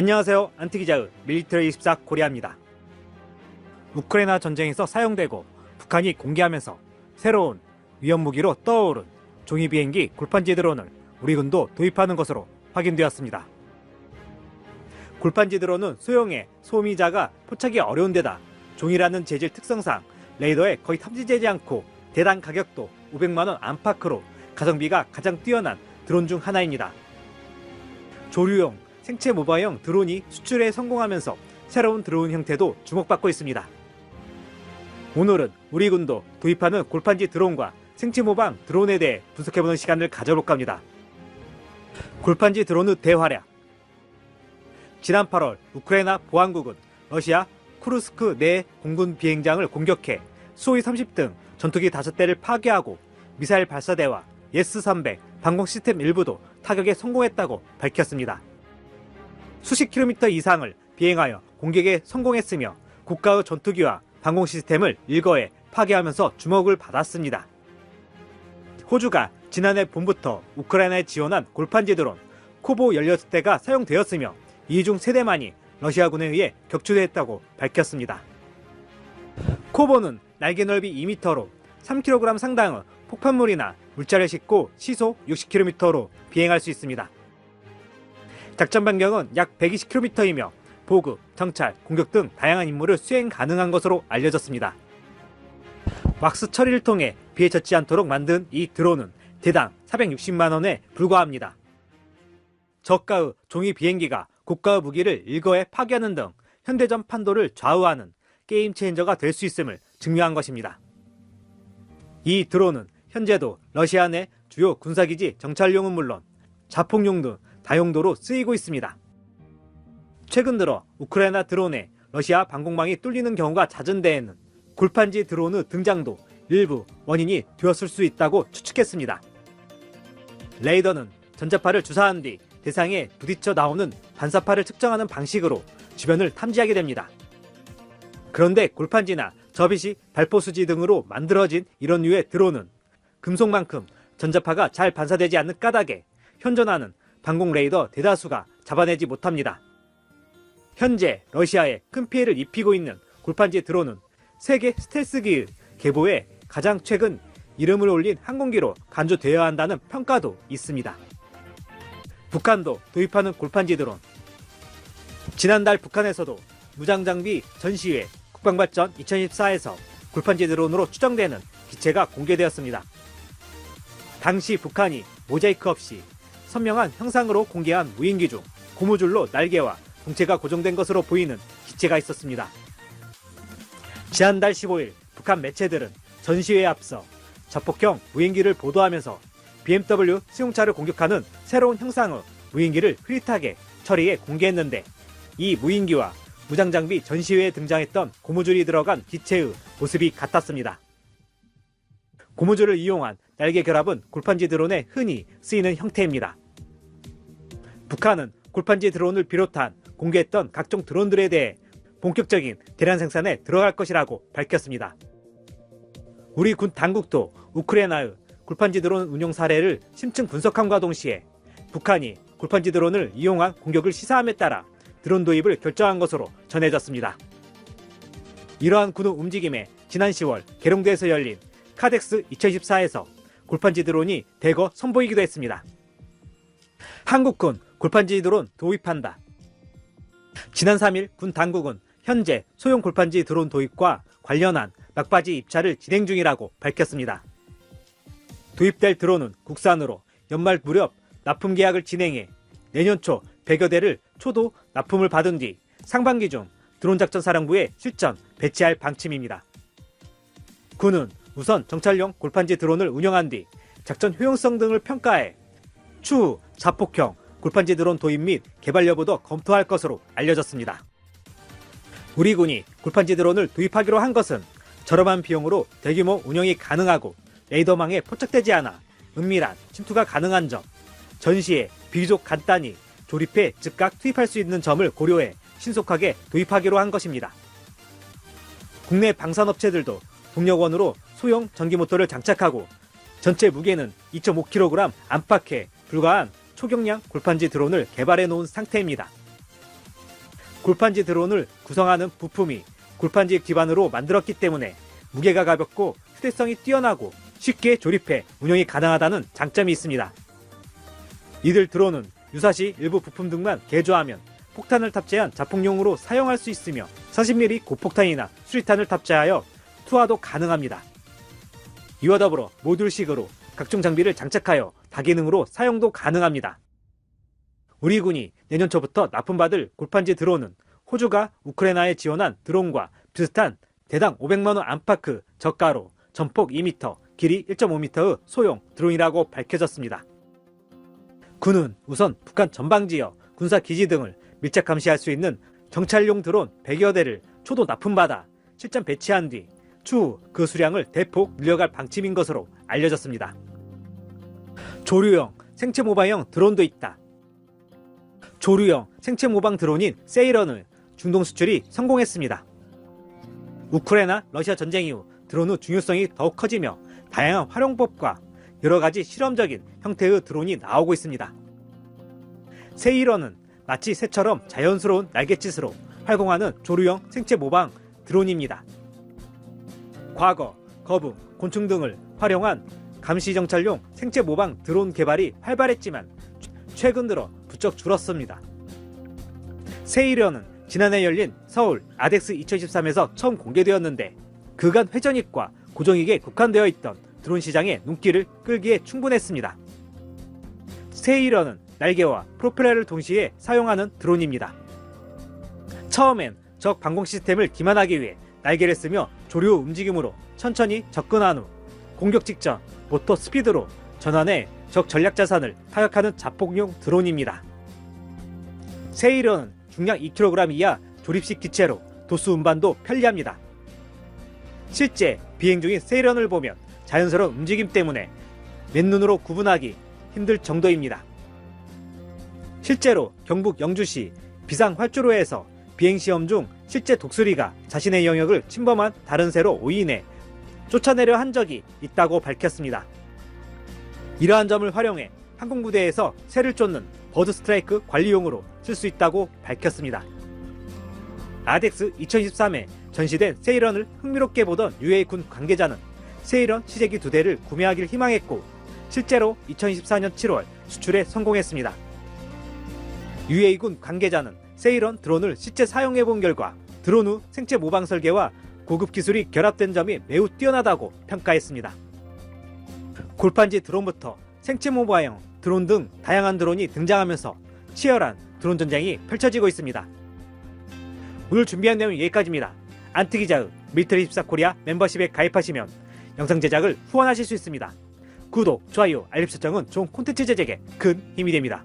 안녕하세요. 안티기자의 밀리터리 24 코리아입니다. 우크라이나 전쟁에서 사용되고 북한이 공개하면서 새로운 위험 무기로 떠오른 종이 비행기 골판지 드론을 우리 군도 도입하는 것으로 확인되었습니다. 골판지 드론은 소형의 소음이자가 포착이 어려운 데다 종이라는 재질 특성상 레이더에 거의 탐지되지 않고 대당 가격도 500만원 안팎으로 가성비가 가장 뛰어난 드론 중 하나입니다. 조류용 생체 모바형 드론이 수출에 성공하면서 새로운 드론 형태도 주목받고 있습니다. 오늘은 우리 군도 도입하는 골판지 드론과 생체 모방 드론에 대해 분석해보는 시간을 가져볼까 합니다. 골판지 드론의 대활약 지난 8월 우크라이나 보안국은 러시아 쿠르스크 내 공군 비행장을 공격해 수호이 30등 전투기 5대를 파괴하고 미사일 발사대와 예스-300 방공 시스템 일부도 타격에 성공했다고 밝혔습니다. 수십 킬로미터 이상을 비행하여 공격에 성공했으며 국가의 전투기와 방공 시스템을 일거에 파괴하면서 주목을 받았습니다. 호주가 지난해 봄부터 우크라이나에 지원한 골판지 드론 코보 16대가 사용되었으며 이중 3대만이 러시아군에 의해 격추됐다고 밝혔습니다. 코보는 날개 넓이 2m로 3kg 상당의 폭탄물이나 물자를 싣고 시속 60km로 비행할 수 있습니다. 작전 반경은 약 120km이며 보급, 정찰, 공격 등 다양한 임무를 수행 가능한 것으로 알려졌습니다. 왁스 처리를 통해 비에 젖지 않도록 만든 이 드론은 대당 460만 원에 불과합니다. 저가의 종이 비행기가 고가의 무기를 일거에 파괴하는 등 현대전 판도를 좌우하는 게임 체인저가 될 수 있음을 증명한 것입니다. 이 드론은 현재도 러시아 내 주요 군사기지 정찰용은 물론 자폭용 등 다용도로 쓰이고 있습니다. 최근 들어 우크라이나 드론에 러시아 방공망이 뚫리는 경우가 잦은 데에는 골판지 드론의 등장도 일부 원인이 되었을 수 있다고 추측했습니다. 레이더는 전자파를 주사한 뒤 대상에 부딪혀 나오는 반사파를 측정하는 방식으로 주변을 탐지하게 됩니다. 그런데 골판지나 접이식 발포수지 등으로 만들어진 이런 류의 드론은 금속만큼 전자파가 잘 반사되지 않는 까닭에 현존하는 방공 레이더 대다수가 잡아내지 못합니다. 현재 러시아에 큰 피해를 입히고 있는 골판지 드론은 세계 스텔스기의 계보에 가장 최근 이름을 올린 항공기로 간주되어야 한다는 평가도 있습니다. 북한도 도입하는 골판지 드론. 지난달 북한에서도 무장장비 전시회 국방발전 2014에서 골판지 드론으로 추정되는 기체가 공개되었습니다. 당시 북한이 모자이크 없이 선명한 형상으로 공개한 무인기 중 고무줄로 날개와 동체가 고정된 것으로 보이는 기체가 있었습니다. 지난달 15일 북한 매체들은 전시회에 앞서 자폭형 무인기를 보도하면서 BMW 승용차를 공격하는 새로운 형상의 무인기를 흐릿하게 처리해 공개했는데 이 무인기와 무장장비 전시회에 등장했던 고무줄이 들어간 기체의 모습이 같았습니다. 고무줄을 이용한 날개 결합은 골판지 드론에 흔히 쓰이는 형태입니다. 북한은 골판지 드론을 비롯한 공개했던 각종 드론들에 대해 본격적인 대량 생산에 들어갈 것이라고 밝혔습니다. 우리 군 당국도 우크라이나의 골판지 드론 운용 사례를 심층 분석함과 동시에 북한이 골판지 드론을 이용한 공격을 시사함에 따라 드론 도입을 결정한 것으로 전해졌습니다. 이러한 군의 움직임에 지난 10월 계룡대에서 열린 카덱스 2014에서 골판지 드론이 대거 선보이기도 했습니다. 한국군 골판지 드론 도입한다. 지난 3일 군 당국은 현재 소형 골판지 드론 도입과 관련한 막바지 입찰을 진행 중이라고 밝혔습니다. 도입될 드론은 국산으로 연말 무렵 납품 계약을 진행해 내년 초 100여 대를 초도 납품을 받은 뒤 상반기 중 드론 작전 사령부에 실전 배치할 방침입니다. 군은 우선 정찰용 골판지 드론을 운영한 뒤 작전 효용성 등을 평가해 추후 자폭형 골판지 드론 도입 및 개발 여부도 검토할 것으로 알려졌습니다. 우리 군이 골판지 드론을 도입하기로 한 것은 저렴한 비용으로 대규모 운영이 가능하고 레이더망에 포착되지 않아 은밀한 침투가 가능한 점, 전시에 비교적 간단히 조립해 즉각 투입할 수 있는 점을 고려해 신속하게 도입하기로 한 것입니다. 국내 방산업체들도 동력원으로 소형 전기모터를 장착하고 전체 무게는 2.5kg 안팎에 불과한 초경량 골판지 드론을 개발해 놓은 상태입니다. 골판지 드론을 구성하는 부품이 골판지 기반으로 만들었기 때문에 무게가 가볍고 휴대성이 뛰어나고 쉽게 조립해 운영이 가능하다는 장점이 있습니다. 이들 드론은 유사시 일부 부품 등만 개조하면 폭탄을 탑재한 자폭용으로 사용할 수 있으며 40mm 고폭탄이나 수리탄을 탑재하여 투하도 가능합니다. 이와 더불어 모듈식으로 각종 장비를 장착하여 다기능으로 사용도 가능합니다. 우리 군이 내년 초부터 납품받을 골판지 드론은 호주가 우크라이나에 지원한 드론과 비슷한 대당 500만원 안팎 의 저가로 전폭 2m, 길이 1.5m의 소형 드론이라고 밝혀졌습니다. 군은 우선 북한 전방 지역, 군사 기지 등을 밀착 감시할 수 있는 정찰용 드론 100여 대를 초도 납품받아 실전 배치한 뒤 추후 그 수량을 대폭 늘려갈 방침인 것으로 알려졌습니다. 조류형 생체 모방형 드론도 있다. 조류형 생체 모방 드론인 세이런을 중동 수출이 성공했습니다. 우크라이나 러시아 전쟁 이후 드론의 중요성이 더욱 커지며 다양한 활용법과 여러 가지 실험적인 형태의 드론이 나오고 있습니다. 세이런은 마치 새처럼 자연스러운 날갯짓으로 활공하는 조류형 생체 모방 드론입니다. 과거 거북, 곤충 등을 활용한 감시 정찰용 생체 모방 드론 개발이 활발했지만 최근 들어 부쩍 줄었습니다. 세이런은 지난해 열린 서울 아덱스 2023에서 처음 공개되었는데 그간 회전익과 고정익에 국한되어 있던 드론 시장의 눈길을 끌기에 충분했습니다. 세이런은 날개와 프로펠러를 동시에 사용하는 드론입니다. 처음엔 적 방공 시스템을 기만하기 위해 날개를 쓰며 조류 움직임으로 천천히 접근한 후 공격 직전 모터 스피드로 전환해 적 전략 자산을 타격하는 자폭용 드론입니다. 세이런은 중량 2kg 이하 조립식 기체로 도수 운반도 편리합니다. 실제 비행 중인 세이런을 보면 자연스러운 움직임 때문에 맨눈으로 구분하기 힘들 정도입니다. 실제로 경북 영주시 비상 활주로에서 비행 시험 중 실제 독수리가 자신의 영역을 침범한 다른 새로 오인해 쫓아내려 한 적이 있다고 밝혔습니다. 이러한 점을 활용해 항공부대에서 새를 쫓는 버드 스트라이크 관리용으로 쓸 수 있다고 밝혔습니다. 아덱스 2023에 전시된 세이런을 흥미롭게 보던 UA 군 관계자는 세이런 시제기 두 대를 구매하길 희망했고 실제로 2024년 7월 수출에 성공했습니다. UA 군 관계자는 세이런 드론을 실제 사용해 본 결과 드론 후 생체 모방 설계와 고급 기술이 결합된 점이 매우 뛰어나다고 평가했습니다. 골판지 드론부터 생체 모방형 드론 등 다양한 드론이 등장하면서 치열한 드론 전쟁이 펼쳐지고 있습니다. 오늘 준비한 내용은 여기까지입니다. 안트기자의 밀터리24 코리아 멤버십에 가입하시면 영상 제작을 후원하실 수 있습니다. 구독, 좋아요, 알림 설정은 좋은 콘텐츠 제작에 큰 힘이 됩니다.